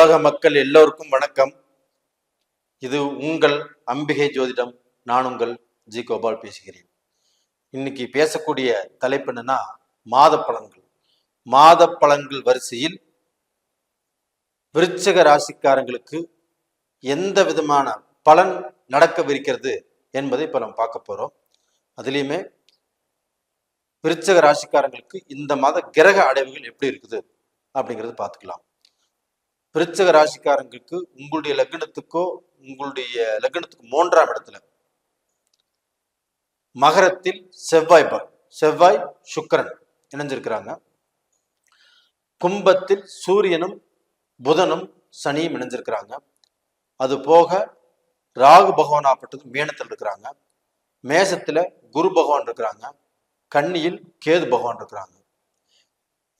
உலக மக்கள் எல்லோருக்கும் வணக்கம். இது உங்கள் அம்பிகை ஜோதிடம் நான் உங்கள் ஜி கோபால் பேசுகிறேன். இன்னைக்கு பேசக்கூடிய தலைப்பு என்னன்னா மாத பழங்கள் மாத பழங்கள் வரிசையில் விருச்சக ராசிக்காரங்களுக்கு எந்த விதமான பலன் நடக்கவிருக்கிறது என்பதை இப்போ நம்ம பார்க்க போறோம். அதுலேயுமே விருச்சக ராசிக்காரங்களுக்கு இந்த மாத கிரக அடைவுகள் எப்படி இருக்குது அப்படிங்கிறது பார்த்துக்கலாம். விருச்சக ராசிக்காரங்களுக்கு உங்களுடைய லக்னத்துக்கோ உங்களுடைய லக்னத்துக்கு மூன்றாம் இடத்துல மகரத்தில் செவ்வாய் ப- செவ்வாய் சுக்கிரன் இணைஞ்சிருக்கிறாங்க. கும்பத்தில் சூரியனும் புதனும் சனியும் இணைஞ்சிருக்கிறாங்க. அது போக ராகு பகவானாப்பட்டது மீனத்தில் இருக்கிறாங்க. மேசத்துல குரு பகவான் இருக்கிறாங்க. கன்னியில் கேது பகவான் இருக்கிறாங்க.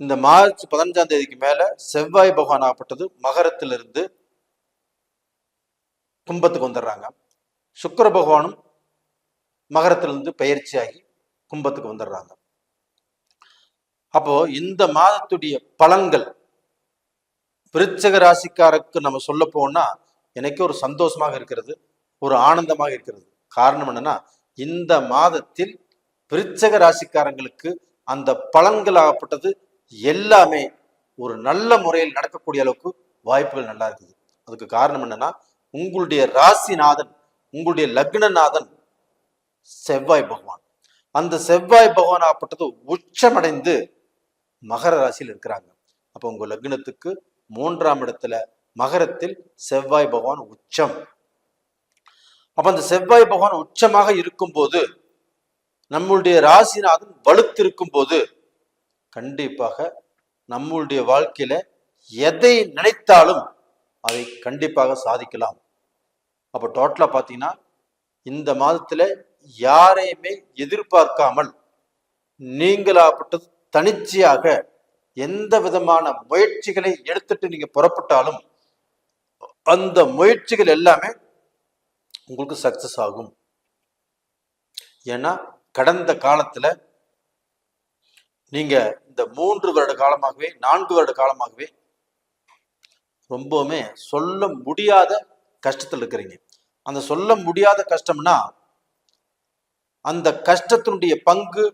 இந்த மார்ச் பதினஞ்சாம் தேதிக்கு மேல செவ்வாய் பகவான் ஆகப்பட்டது மகரத்திலிருந்து கும்பத்துக்கு வந்துடுறாங்க. சுக்கர பகவானும் மகரத்திலிருந்து பயிற்சியாகி கும்பத்துக்கு வந்துடுறாங்க. அப்போ இந்த மாதத்துடைய பலன்கள் விருச்சக ராசிக்காரருக்கு நம்ம சொல்ல போனா எனக்கு ஒரு சந்தோஷமாக இருக்கிறது ஒரு ஆனந்தமாக இருக்கிறது. காரணம் என்னன்னா இந்த மாதத்தில் விருச்சக ராசிக்காரங்களுக்கு அந்த பலன்களாகப்பட்டது எல்லாமே ஒரு நல்ல முறையில் நடக்கக்கூடிய அளவுக்கு வாய்ப்புகள் நல்லா இருக்குது அதுக்கு காரணம் என்னன்னா உங்களுடைய ராசிநாதன் உங்களுடைய லக்னநாதன் செவ்வாய் பகவான். அந்த செவ்வாய் பகவான் ஆப்பட்டது உச்சமடைந்து மகர ராசியில் இருக்கிறாங்க. அப்போ உங்க லக்னத்துக்கு மூன்றாம் இடத்துல மகரத்தில் செவ்வாய் பகவான் உச்சம். அப்ப அந்த செவ்வாய் பகவான் உச்சமாக இருக்கும்போது நம்மளுடைய ராசிநாதன் வலுத்திருக்கும் போது கண்டிப்பாக நம்மளுடைய வாழ்க்கையில எதை நினைத்தாலும் அதை கண்டிப்பாக சாதிக்கலாம். அப்போ டோட்டலாக பார்த்தீங்கன்னா இந்த மாதத்தில் யாரையுமே எதிர்பார்க்காமல் நீங்களாப்பட்டது தனிச்சையாக எந்த விதமான முயற்சிகளை எடுத்துட்டு நீங்க புறப்பட்டாலும் அந்த முயற்சிகள் எல்லாமே உங்களுக்கு சக்சஸ் ஆகும். ஏன்னா கடந்த காலத்துல நீங்க இந்த மூன்று வருட காலமாகவே நான்கு வருட காலமாகவே ரொம்பவுமே சொல்ல முடியாத கஷ்டத்தில் இருக்கிறீங்க. அந்த சொல்ல முடியாத கஷ்டம்னா அந்த கஷ்டத்தினுடைய பங்கு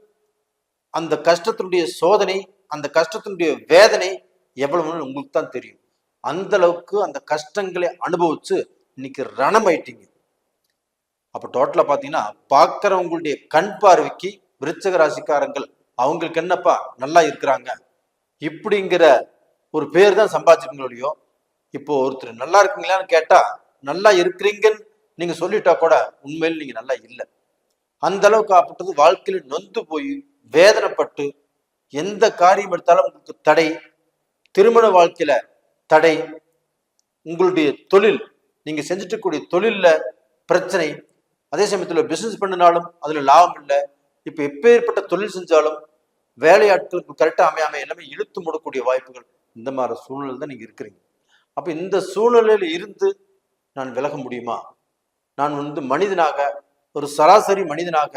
அந்த கஷ்டத்தினுடைய சோதனை அந்த கஷ்டத்தினுடைய வேதனை எவ்வளவுன்னு உங்களுக்கு தான் தெரியும். அந்த அளவுக்கு அந்த கஷ்டங்களை அனுபவிச்சு இன்னைக்கு ரணம் ஆயிட்டீங்க அப்ப டோட்டலா பாத்தீங்கன்னா பார்க்கறவங்களுடைய கண் பார்வைக்கு விருச்சக ராசிக்காரங்கள் அவங்களுக்கு என்னப்பா நல்லா இருக்கிறாங்க? இப்படிங்கிற ஒரு பேர் தான் சம்பாதிச்சிருக்கீங்களோ இப்போ ஒருத்தர் நல்லா இருக்கீங்களான்னு கேட்டா நல்லா இருக்கிறீங்கன்னு நீங்க சொல்லிட்டா கூட உண்மையில் நீங்க நல்லா இல்லை. அந்த அளவுக்கு ஆப்பட்டது வாழ்க்கையில நொந்து போய் வேதனைப்பட்டு எந்த காரியம் எடுத்தாலும் உங்களுக்கு தடை திருமண வாழ்க்கையில தடை உங்களுடைய தொழில் நீங்க செஞ்சுட்டு கூடிய தொழில்ல பிரச்சனை அதே சமயத்துல பிசினஸ் பண்ணினாலும் அதுல லாபம் இல்லை இப்ப எப்பேற்பட்ட தொழில் செஞ்சாலும் வேலையாட்களுக்கு கரெக்டா அமையாம எல்லாமே இழுத்து மூடக்கூடிய வாய்ப்புகள் இந்த மாதிரி சூழ்நிலை தான் நீங்க இருக்கிறீங்க. அப்ப இந்த சூழ்நிலையில இருந்து நான் விலக முடியுமா? நான் வந்து மனிதனாக ஒரு சராசரி மனிதனாக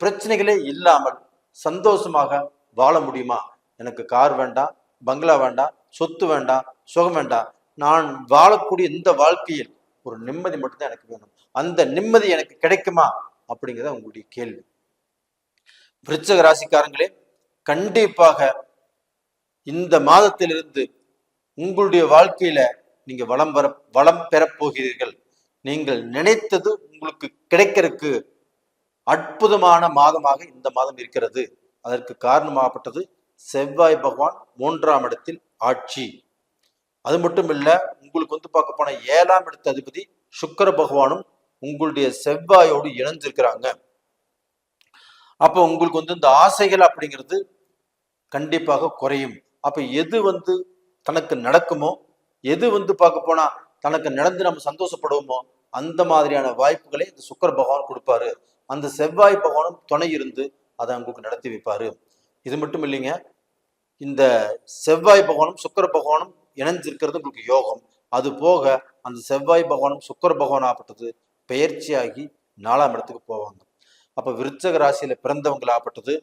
பிரச்சனைகளே இல்லாமல் சந்தோஷமாக வாழ முடியுமா? எனக்கு கார் வேண்டாம் பங்களா வேண்டாம் சொத்து வேண்டாம் சுகம் வேண்டாம். நான் வாழக்கூடிய இந்த வாழ்க்கையில் ஒரு நிம்மதி மட்டும்தான் எனக்கு வேணும். அந்த நிம்மதி எனக்கு கிடைக்குமா? அப்படிங்கிறத உங்களுடைய கேள்வி. விருச்சக ராசிக்காரங்களே கண்டிப்பாக இந்த மாதத்திலிருந்து உங்களுடைய வாழ்க்கையில நீங்க வளம் வர வளம் பெறப்போகிறீர்கள் நீங்கள் நினைத்தது உங்களுக்கு கிடைக்கிறதுக்கு அற்புதமான மாதமாக இந்த மாதம் இருக்கிறது. அதற்கு காரணமாகப்பட்டது செவ்வாய் பகவான் மூன்றாம் இடத்தில் ஆட்சி. அது மட்டும் இல்ல உங்களுக்கு வந்து பார்க்க போன ஏழாம் இடத்து அதிபதி சுக்கர பகவானும் உங்களுடைய செவ்வாயோடு இணைஞ்சிருக்கிறாங்க. அப்போ உங்களுக்கு வந்து இந்த ஆசைகள் அப்படிங்கிறது கண்டிப்பாக குறையும். அப்போ எது வந்து தனக்கு நடக்குமோ எது வந்து பார்க்க போனா தனக்கு நடந்து நம்ம சந்தோஷப்படுவோமோ அந்த மாதிரியான வாய்ப்புகளை இந்த சுக்கர் பகவான் கொடுப்பாரு. அந்த செவ்வாய் பகவானும் துணை இருந்து அதை உங்களுக்கு நடத்தி வைப்பாரு. இது மட்டும் இல்லைங்க இந்த செவ்வாய் பகவானும் சுக்கர பகவானும் இணைஞ்சிருக்கிறது உங்களுக்கு யோகம். அது போக அந்த செவ்வாய் பகவானும் சுக்கர பகவான் ஆப்பட்டது பெயர்ச்சியாகி நாலாம் இடத்துக்கு போவாங்க. அப்ப விருச்சக ராசியில பிறந்தவங்களாப்பட்டது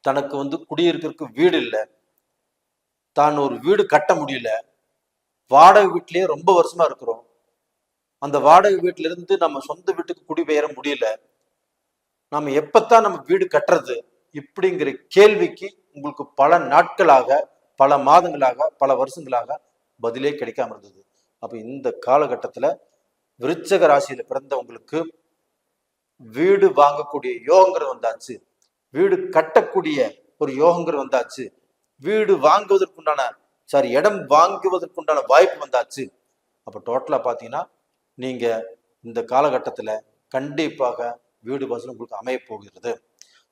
தனக்கு வந்து குடியிருக்கிறதுக்கு வீடு இல்லை. தான் ஒரு வீடு கட்ட முடியல. வாடகை வீட்டிலேயே ரொம்ப வருஷமா இருக்கிறோம். அந்த வாடகை வீட்டில இருந்து நம்ம சொந்த வீட்டுக்கு குடிபெயர முடியல. நம்ம எப்பத்தான் நம்ம வீடு கட்டுறது? இப்படிங்கிற கேள்விக்கு உங்களுக்கு பல நாட்களாக பல மாதங்களாக பல வருஷங்களாக பதிலே கிடைக்காம இருந்தது. அப்ப இந்த காலகட்டத்துல விருச்சக ராசியில பிறந்தவங்களுக்கு வீடு வாங்கக்கூடிய யோகங்கிறது வந்தாச்சு. வீடு கட்டக்கூடிய ஒரு யோகங்கிறது வந்தாச்சு. வீடு வாங்குவதற்குண்டான சாரி இடம் வாங்குவதற்குண்டான வாய்ப்பு வந்தாச்சு. அப்போ டோட்டலாக பார்த்தீங்கன்னா நீங்கள் இந்த காலகட்டத்தில் கண்டிப்பாக வீடு வாசல் உங்களுக்கு அமைய போகிறது.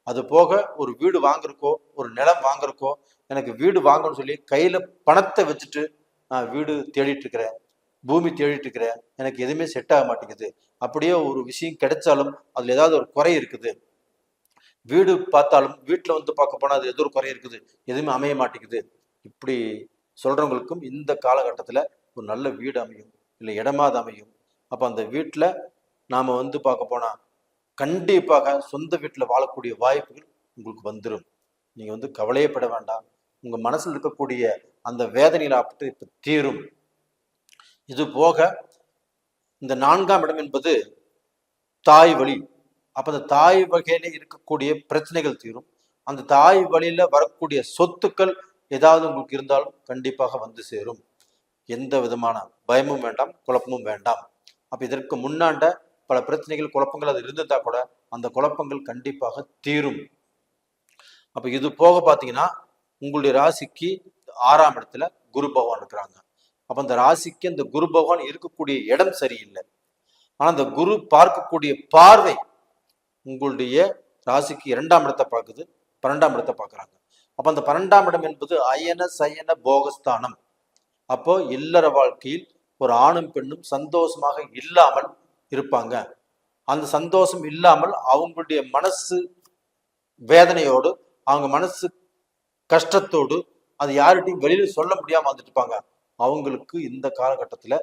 அது போக ஒரு வீடு வாங்குறக்கோ ஒரு நிலம் வாங்குறக்கோ எனக்கு வீடு வாங்கணும்னு சொல்லி கையில் பணத்தை வச்சுட்டு நான் வீடு தேடிட்டு இருக்கிறேன். பூமி தேடிட்டு இருக்கிறேன். எனக்கு எதுவுமே செட் ஆக மாட்டேங்குது. அப்படியே ஒரு விஷயம் கிடைச்சாலும் அதில் ஏதாவது ஒரு குறை இருக்குது. வீடு பார்த்தாலும் வீட்டில் வந்து பார்க்க போனால் அது ஏதோ ஒரு குறை இருக்குது. எதுவுமே அமைய மாட்டேங்குது. இப்படி சொல்றவங்களுக்கும் இந்த காலகட்டத்தில் ஒரு நல்ல வீடு அமையும் இல்லை இடமாவது அமையும். அப்போ அந்த வீட்டில் நாம் வந்து பார்க்க போனால் கண்டிப்பாக சொந்த வீட்டில் வாழக்கூடிய வாய்ப்புகள் உங்களுக்கு வந்துடும் நீங்கள் வந்து கவலையப்பட வேண்டாம். உங்கள் மனசில் இருக்கக்கூடிய அந்த வேதனையில் அப்படி இப்போ தீரும். இது போக இந்த நான்காம் இடம் என்பது தாய் வழி. அப்போ அந்த தாய் வகையில இருக்கக்கூடிய பிரச்சனைகள் தீரும். அந்த தாய் வழியில வரக்கூடிய சொத்துக்கள் ஏதாவது உங்களுக்கு இருந்தாலும் கண்டிப்பாக வந்து சேரும். எந்த விதமான பயமும் வேண்டாம் குழப்பமும் வேண்டாம். அப்ப இதற்கு முன்னாண்ட பல பிரச்சனைகள் குழப்பங்கள் அது இருந்திருந்தா கூட அந்த குழப்பங்கள் கண்டிப்பாக தீரும். அப்ப இது போக பாத்தீங்கன்னா உங்களுடைய ராசிக்கு ஆறாம் இடத்துல குரு பகவான் இருக்கிறாங்க. அப்ப அந்த ராசிக்கு அந்த குரு பகவான் இருக்கக்கூடிய இடம் சரியில்லை. ஆனா அந்த குரு பார்க்கக்கூடிய பார்வை உங்களுடைய ராசிக்கு இரண்டாம் இடத்தை பார்க்குது பன்னெண்டாம் இடத்தை பார்க்குறாங்க. அப்போ அந்த பன்னெண்டாம் இடம் என்பது அயன சயன போகஸ்தானம். அப்போ இல்லற வாழ்க்கையில் ஒரு ஆணும் பெண்ணும் சந்தோஷமாக இல்லாமல் இருப்பாங்க. அந்த சந்தோஷம் இல்லாமல் அவங்களுடைய மனசு வேதனையோடு அவங்க மனசு கஷ்டத்தோடு அது யார்கிட்டையும் வெளியில சொல்ல முடியாமல் வந்துட்டு இருப்பாங்க. அவங்களுக்கு இந்த காலகட்டத்தில்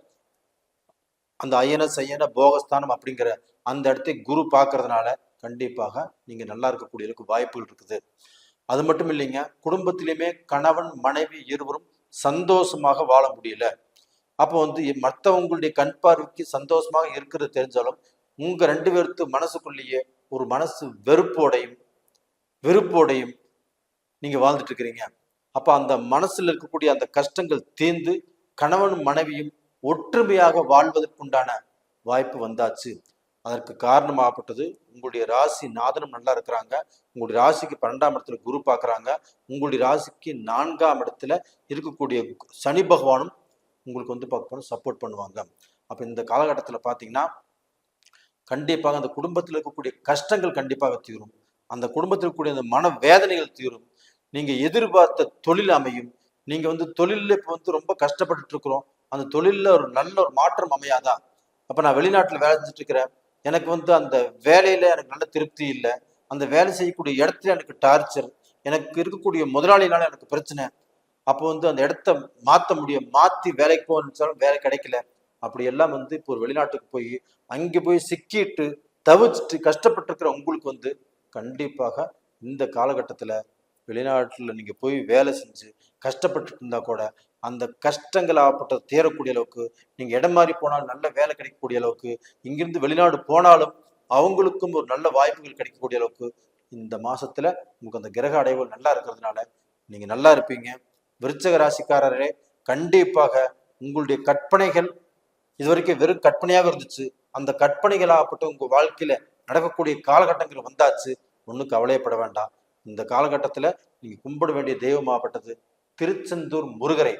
அந்த ஐயன சயன போகஸ்தானம் அப்படிங்கிற அந்த இடத்தை குரு பார்க்கறதுனால கண்டிப்பாக நீங்கள் நல்லா இருக்கக்கூடியதுக்கு வாய்ப்புகள் இருக்குது. அது மட்டும் இல்லைங்க குடும்பத்திலையுமே கணவன் மனைவி இருவரும் சந்தோஷமாக வாழ முடியல. அப்போ வந்து மற்றவங்களுடைய கண் பார்வைக்கு சந்தோஷமாக இருக்கிறது தெரிஞ்சாலும் உங்கள் ரெண்டு பேருக்கு மனசுக்குள்ளேயே ஒரு மனசு வெறுப்போடையும் வெறுப்போடையும் நீங்கள் வாழ்ந்துட்டு இருக்கிறீங்க. அப்போ அந்த மனசில் இருக்கக்கூடிய அந்த கஷ்டங்கள் தீர்ந்து கணவனும் மனைவியும் ஒற்றுமையாக வாழ்வதற்குண்டான வாய்ப்பு வந்தாச்சு. அதற்கு காரணமாகப்பட்டது உங்களுடைய ராசி நாதனும் நல்லா இருக்கிறாங்க. உங்களுடைய ராசிக்கு பன்னெண்டாம் இடத்துல குரு பார்க்குறாங்க. உங்களுடைய ராசிக்கு நான்காம் இடத்துல இருக்கக்கூடிய சனி பகவானும் உங்களுக்கு வந்து பார்க்க போனால் சப்போர்ட் பண்ணுவாங்க. அப்போ இந்த காலகட்டத்தில் பார்த்தீங்கன்னா கண்டிப்பாக அந்த குடும்பத்தில் இருக்கக்கூடிய கஷ்டங்கள் கண்டிப்பாக தீரும். அந்த குடும்பத்தில் இருக்கக்கூடிய அந்த மன வேதனைகள் தீரும். நீங்கள் எதிர்பார்த்த தொழில் அமையும். நீங்கள் வந்து தொழிலில் இப்போ வந்து ரொம்ப கஷ்டப்பட்டுட்டு இருக்கிறோம் அந்த தொழிலில் ஒரு நல்ல ஒரு மாற்றம் அமையாதா? அப்போ நான் வெளிநாட்டில் வேலை செஞ்சுட்டு இருக்கிறேன் எனக்கு வந்து அந்த வேலையில் எனக்கு நல்ல திருப்தி இல்லை. அந்த வேலை செய்யக்கூடிய இடத்துல எனக்கு டார்ச்சர். எனக்கு இருக்கக்கூடிய முதலாளினால எனக்கு பிரச்சனை. அப்போ வந்து அந்த இடத்த மாற்ற முடியும் மாற்றி வேலைக்கு போகணுச்சாலும் வேலை கிடைக்கல. அப்படி எல்லாம் வந்து இப்போ ஒரு வெளிநாட்டுக்கு போய் அங்கே போய் சிக்கிட்டு தவிச்சிட்டு கஷ்டப்பட்டிருக்கிற உங்களுக்கு வந்து கண்டிப்பாக இந்த காலகட்டத்தில் வெளிநாட்டில் நீங்கள் போய் வேலை செஞ்சு கஷ்டப்பட்டு இருந்தா கூட அந்த கஷ்டங்கள் ஆகப்பட்ட தேரக்கூடிய அளவுக்கு நீங்கள் இடம் மாறி போனாலும் நல்ல வேலை கிடைக்கக்கூடிய அளவுக்கு இங்கிருந்து வெளிநாடு போனாலும் அவங்களுக்கும் ஒரு நல்ல வாய்ப்புகள் கிடைக்கக்கூடிய அளவுக்கு இந்த மாசத்துல உங்களுக்கு அந்த கிரக அடைவுகள் நல்லா இருக்கிறதுனால நீங்க நல்லா இருப்பீங்க. விருச்சக ராசிக்காரரே கண்டிப்பாக உங்களுடைய கற்பனைகள் இது வரைக்கும் வெறும் கற்பனையாக இருந்துச்சு. அந்த கற்பனைகள் ஆகப்பட்ட உங்க வாழ்க்கையில நடக்கக்கூடிய காலகட்டங்கள் வந்தாச்சு. ஒன்றும் கவலையப்பட வேண்டாம். இந்த காலகட்டத்தில் நீங்கள் கும்பிட வேண்டிய தெய்வமாகப்பட்டது திருச்செந்தூர் முருகரை.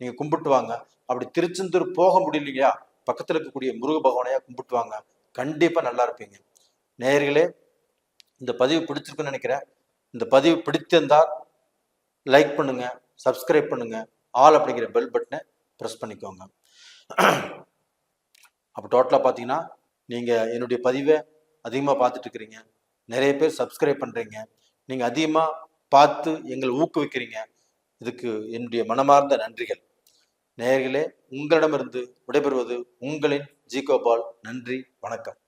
நீங்கள் கும்பிட்டு வாங்க. அப்படி திருச்செந்தூர் போக முடியலையா பக்கத்தில் இருக்கக்கூடிய முருக பகவானையாக கும்பிட்டு வாங்க. கண்டிப்பாக நல்லா இருப்பீங்க. நேயர்களே இந்த பதிவு பிடிச்சிருக்குன்னு நினைக்கிறேன். இந்த பதிவு பிடித்திருந்தால் லைக் பண்ணுங்க சப்ஸ்கிரைப் பண்ணுங்க ஆல் அப்படிங்கிற பெல் பட்டனை ப்ரெஸ் பண்ணிக்கோங்க. அப்போ டோட்டலாக பார்த்தீங்கன்னா நீங்கள் என்னுடைய பதிவை அதிகமாக பார்த்துட்டு இருக்கிறீங்க. நிறைய பேர் சப்ஸ்கிரைப் பண்ணுறீங்க நீங்கள் அதிகமாக பார்த்து எங்களை ஊக்குவிக்கிறீங்க. இதுக்கு என்னுடைய மனமார்ந்த நன்றிகள். நேயர்களே உங்களிடமிருந்து விடைபெறுவது உங்களின் ஜி கோபால். நன்றி வணக்கம்.